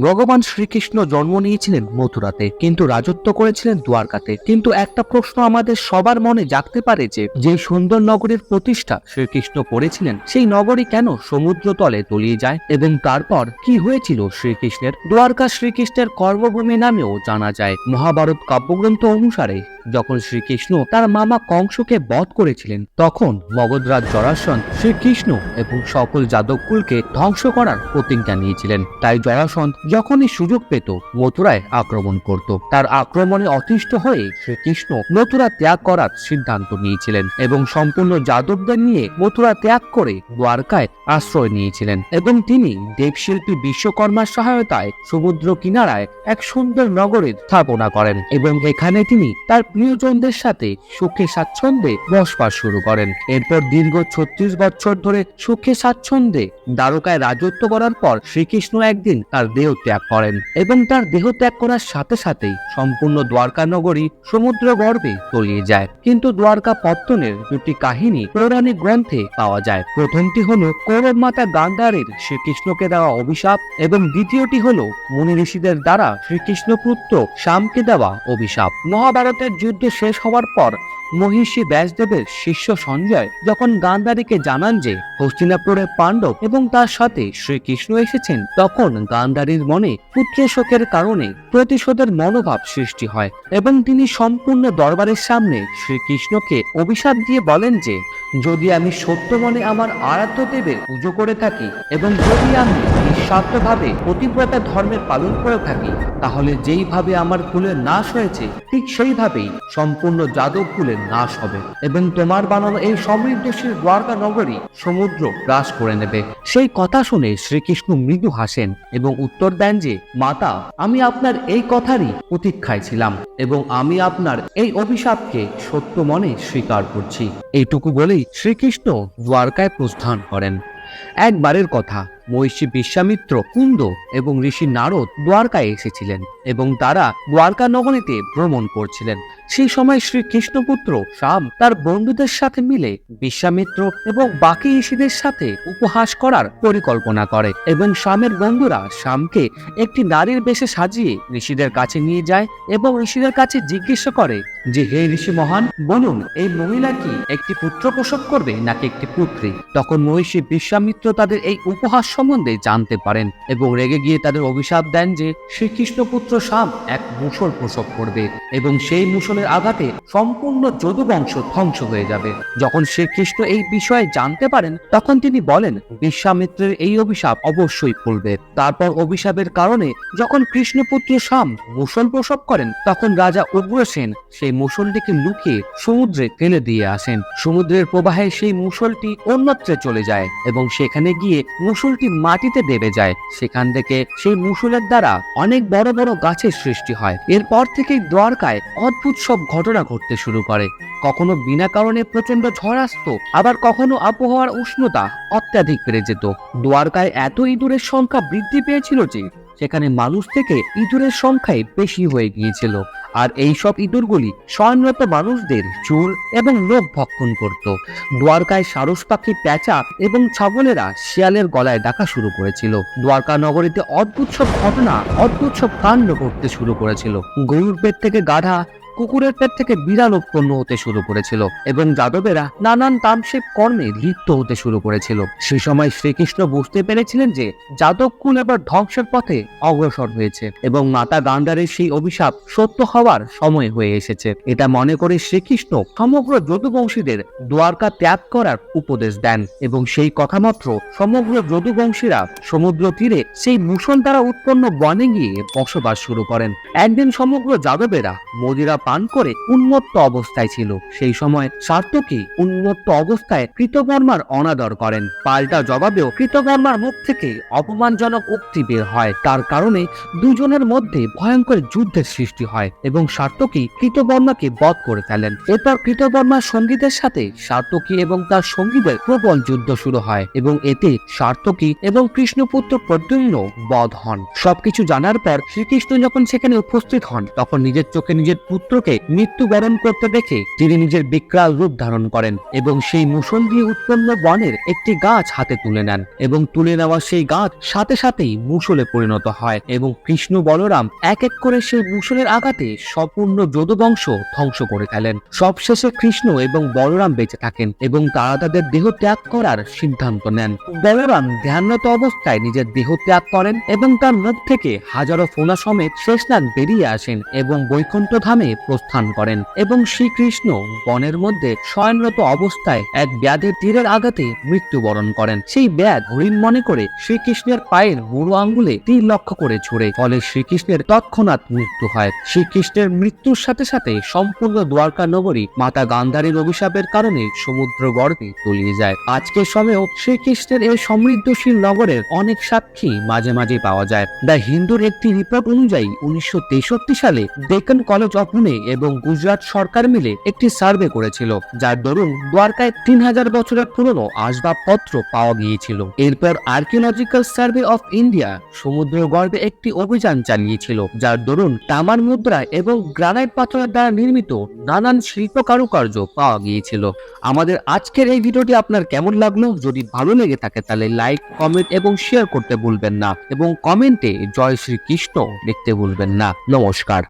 ভগবান শ্রীকৃষ্ণ জন্ম নিয়েছিলেন মথুরাতে, কিন্তু রাজত্ব করেছিলেন দ্বারকাতে। কিন্তু একটা প্রশ্ন আমাদের সবার মনে জাগতে পারে যে যে সুন্দর নগরীর প্রতিষ্ঠা শ্রীকৃষ্ণ করেছিলেন, সেই নগরী কেন সমুদ্র তলে তলিয়ে যায়? এবং তারপর কি হয়েছিল শ্রীকৃষ্ণের? দ্বারকা শ্রীকৃষ্ণের কর্মভূমি নামেও জানা যায়। মহাভারত কাব্যগ্রন্থ অনুসারে যখন শ্রীকৃষ্ণ তার মামা কংসকে বধ করেছিলেন, তখন মগধরাজ জরাসন শ্রীকৃষ্ণ এবং সকল যাদবকুলকে ধ্বংস করার প্রতিজ্ঞা নিয়েছিলেন। তাই জরাসন যখনই সুযোগ পেত, মথুরায় আক্রমণ করত। তার আক্রমণে অতিষ্ঠ হয়ে শ্রীকৃষ্ণ মথুরা ত্যাগ করার সিদ্ধান্ত নিয়েছিলেন এবং সম্পূর্ণ যাদবদের নিয়ে মথুরা ত্যাগ করে দ্বারকায় আশ্রয় নিয়েছিলেন এবং তিনি দেবশিল্পী বিশ্বকর্মার সহায়তায় সমুদ্র কিনারায় এক সুন্দর নগরের স্থাপনা করেন এবং এখানে তিনি তার প্রিয়জনদের সাথে সুখে স্বাচ্ছন্দ্যে বসবাস শুরু করেন। এরপর দীর্ঘ ছত্রিশ বছর ধরে সুখে স্বাচ্ছন্দ্যে দ্বারকায় রাজত্ব করার পর শ্রীকৃষ্ণ একদিন তার দেহ ত্যাগ করেন এবং তার দেহ ত্যাগ করার সাথে সাথেই সম্পূর্ণ দ্বারকা নগরী সমুদ্র গর্ভে তলিয়ে যায়। কিন্তু দ্বারকা পত্তনের দুটি কাহিনী পৌরাণিক গ্রন্থে পাওয়া যায়। প্রথমটি হলো কৌরব মাতা গান্ধারের শ্রীকৃষ্ণকে দেওয়া অভিশাপ এবং দ্বিতীয়টি হলো মুনি ঋষিদের দ্বারা শ্রীকৃষ্ণ পুত্র শ্যামকে দেওয়া অভিশাপ। মহাভারতের যুদ্ধ শেষ হওয়ার পর মহিষী ব্যাসদেবের শিষ্য সঞ্জয় যখন গান্ধারীকে জানান যে হস্তিনাপুরে পাণ্ডব এবং তার সাথে শ্রীকৃষ্ণ এসেছেন, তখন গান্ধারীর মনে পুত্র শোকের কারণে প্রতিশোধের মনোভাব সৃষ্টি হয় এবং তিনি সম্পূর্ণ দরবারের সামনে শ্রীকৃষ্ণকে অভিশাপ দিয়ে বলেন যে, যদি আমি সত্য মনে আমার আরাধ্য দেবের পুজো করে থাকি এবং যদি আমি নিঃস্বার্থভাবে পতিব্রতা ধর্মের পালন করে থাকি, তাহলে যেইভাবে আমার কুলের নাশ হয়েছে, ঠিক সেইভাবেই সম্পূর্ণ যাদব কুলের নাশ হবে এবং তোমার বানানো এই সমৃদ্ধশীল দ্বারকা নগরী সমুদ্র গ্রাস করে নেবে। সেই কথা শুনে শ্রীকৃষ্ণ মৃদু হাসেন এবং উত্তর দেন যে, মাতা, আমি আপনার এই কথারই প্রতীক্ষায় ছিলাম এবং আমি আপনার এই অভিশাপকে সত্য মনে স্বীকার করছি। এইটুকু বলেই শ্রীকৃষ্ণ দ্বারকায় প্রস্থান করেন। একবারের কথা মহিষী বিশ্বামিত্র কুন্দ এবং ঋষি নারদ দ্বারকায় এসেছিলেন এবং তারা দ্বারকা নগরীতে ভ্রমণ করছিলেন। সেই সময় শ্রী কৃষ্ণপুত্র শ্যাম তার বন্ধুদের সাথে মিলে বিশ্বামিত্র এবং বাকি ঋষিদের সাথে উপহাস করার পরিকল্পনা করে এবং শ্যামের বন্ধুরা শ্যামকে একটি নারীর বেশে সাজিয়ে ঋষিদের কাছে নিয়ে যায় এবং ঋষিদের কাছে জিজ্ঞাসা করে যে, হে ঋষি মহান, বলুন, এই মহিলা কি একটি পুত্র প্রসব করবে নাকি একটি পুত্রী? তখন মহিষী বিশ্বামিত্র তাদের এই উপহাস সম্বন্ধে জানতে পারেন এবং রেগে গিয়ে তাদের অভিশাপ দেন যে শ্রীকৃষ্ণ পুত্র শাম এক মুসল প্রসব করবে এবং সেই মুসলের আঘাতে সম্পূর্ণ যদু বংশ ধ্বংস হয়ে যাবে। যখন শ্রীকৃষ্ণ এই বিষয়ে জানতে পারেন, তখন তিনি বলেন, বিশ্বামিত্রের এই অভিশাপ অবশ্যই ফুলবে। তারপর অভিশাপের কারণে যখন কৃষ্ণপুত্র শাম মুসল প্রসব করেন, তখন রাজা উগ্রসেন সেই মুসলটিকে লুকিয়ে সমুদ্রে ফেলে দিয়ে আসেন। সমুদ্রের প্রবাহে সেই মুসলটি অন্যত্রে চলে যায় এবং সেখানে গিয়ে মুসলটি মাটিতে দেবে যায়। সেখান থেকে সেই মুসলের দ্বারা অনেক বড় বড় গাছের সৃষ্টি হয়। এরপর থেকেই দ্বারকায় অদ্ভুত সব ঘটনা ঘটতে শুরু করে। কখনো বিনা কারণে প্রচণ্ড ঝড় আসত, আবার কখনো আবহাওয়ার উষ্ণতা অত্যাধিক বেড়ে যেত। দ্বারকায় এত ইঁদুরের সংখ্যা বৃদ্ধি পেয়েছিল যে সেখানে মানুষ থেকে ইঁদুরের সংখ্যায় বেশি হয়ে গিয়েছিল। আর এই সব ইঁদুরগুলি স্বয়ংরত মানুষদের চুল এবং লোক ভক্ষণ করত। দ্বারকায় সারস পাখি প্যাঁচা এবং ছাগলেরা শিয়ালের গলায় ডাকা শুরু করেছিল। দ্বারকা নগরীতে অদ্ভুত সব ঘটনা, অদ্ভুত সব কাণ্ড করতে শুরু করেছিল। গরুর পেট থেকে গাধা কুকুরের পেট থেকে বিড়াল উৎপন্ন হতে শুরু করেছিল এবং যাদবেরা নানান তামসিক কর্মে লিপ্ত হতে শুরু করেছিল। সেই সময় শ্রীকৃষ্ণ বুঝতে পেরেছিলেন যে যাদব কুল এবার ধ্বংসের পথে অগ্রসর হয়েছে এবং মাতা গান্ধারের সেই অভিশাপ সত্য হওয়ার সময় হয়ে এসেছে। এটা মনে করে শ্রীকৃষ্ণ সমগ্র যদুবংশীদের দ্বারকা ত্যাগ করার উপদেশ দেন এবং সেই কথা মাত্র সমগ্র যদুবংশীরা সমুদ্র তীরে সেই মুসল দ্বারা উৎপন্ন বনে গিয়ে বসবাস শুরু করেন। একদিন সমগ্র যাদবেরা মদিরা পান করে উন্মত্ত অবস্থায় ছিল। সেই সময় সার্থকী উন্মত্ত অবস্থায় কৃতকর্মার অনাদর করেন। পাল্টা জবাবেও কৃতকর্মার মুখ থেকে অপমানজনক উক্তি বের হয়। তার কারণে দুজনের মধ্যে ভয়ঙ্কর যুদ্ধের সৃষ্টি হয় এবং সার্থকী কৃতবর্মাকে বধ করে ফেলেন। এরপর কৃতবর্মার সঙ্গীদের সাথে সার্থকী এবং তার সঙ্গীদের প্রবল যুদ্ধ শুরু হয় এবং এতে সার্থকী এবং কৃষ্ণপুত্র প্রদ্যুম্ন বধ হন। সবকিছু জানার পর শ্রীকৃষ্ণ যখন সেখানে উপস্থিত হন, তখন নিজের চোখে নিজের পুত্র শ্রীকৃষ্ণকে মৃত্যুবরণ করতে দেখে তিনি নিজের বিকরাল রূপ ধারণ করেন এবং সেই মুসল দিয়ে উৎপন্ন বনের একটি গাছ হাতে তুলে নেন এবং তুলে নেওয়া সেই গাছ সাথে সাথেই মুসলে পরিণত হয় এবং কৃষ্ণ বলরাম এক এক করে সেই মুসলের আঘাতে সম্পূর্ণ যদুবংশ ধ্বংস করে ফেলেন। সবশেষে কৃষ্ণ এবং বলরাম বেঁচে থাকেন এবং তারা তাদের দেহ ত্যাগ করার সিদ্ধান্ত নেন। বলরাম ধ্যানরত অবস্থায় নিজের দেহ ত্যাগ করেন এবং তার মুখ থেকে হাজারো ফোনা সমেত শেষনাগ বেরিয়ে আসেন এবং বৈকুণ্ঠ ধামে প্রস্থান করেন এবং শ্রীকৃষ্ণ বনের মধ্যে শয়নরত অবস্থায় এক ব্যাধের তীরের আঘাতে মৃত্যুবরণ করেন। সেই ব্যাধ হরিণ মনে করে শ্রীকৃষ্ণের পায়ের বুড়ো আঙ্গুলে তীর লক্ষ্য করে ছুড়ে, ফলে শ্রীকৃষ্ণের তৎক্ষণাৎ মৃত্যু হয়। শ্রীকৃষ্ণের মৃত্যুর সাথে সাথে সম্পূর্ণ দ্বারকা নগরী মাতা গান্ধারীর অভিশাপের কারণে সমুদ্র গর্ভে তলিয়ে যায়। আজকের সময়েও শ্রীকৃষ্ণের এই সমৃদ্ধশীল নগরের অনেক সাক্ষী মাঝে মাঝে পাওয়া যায়। দ্য হিন্দুর একটি রিপোর্ট অনুযায়ী উনিশশো তেষট্টি সালে ডেকান কলেজ অফ পুনে এবং গুজরাট সরকার মিলে একটি সার্ভে করেছিল, যার দরুন দ্বারকায় তিন হাজার বছরের পুরনো আসবাবপত্র পাওয়া গিয়েছিল। এরপর আর্কিওলজিক্যাল সার্ভে অফ ইন্ডিয়া সমুদ্র গর্ভে একটি অভিযান চালিয়েছিল, যার দরুন তামার মুদ্রা এবং গ্রানাইট পাথরের দ্বারা নির্মিত নানান শিল্প কারুকার্য পাওয়া গিয়েছিল। আমাদের আজকের এই ভিডিওটি আপনার কেমন লাগল? যদি ভালো লেগে থাকে তাহলে লাইক, কমেন্ট এবং শেয়ার করতে ভুলবেন না এবং কমেন্টে জয় শ্রী কৃষ্ণ লিখতে ভুলবেন না। নমস্কার।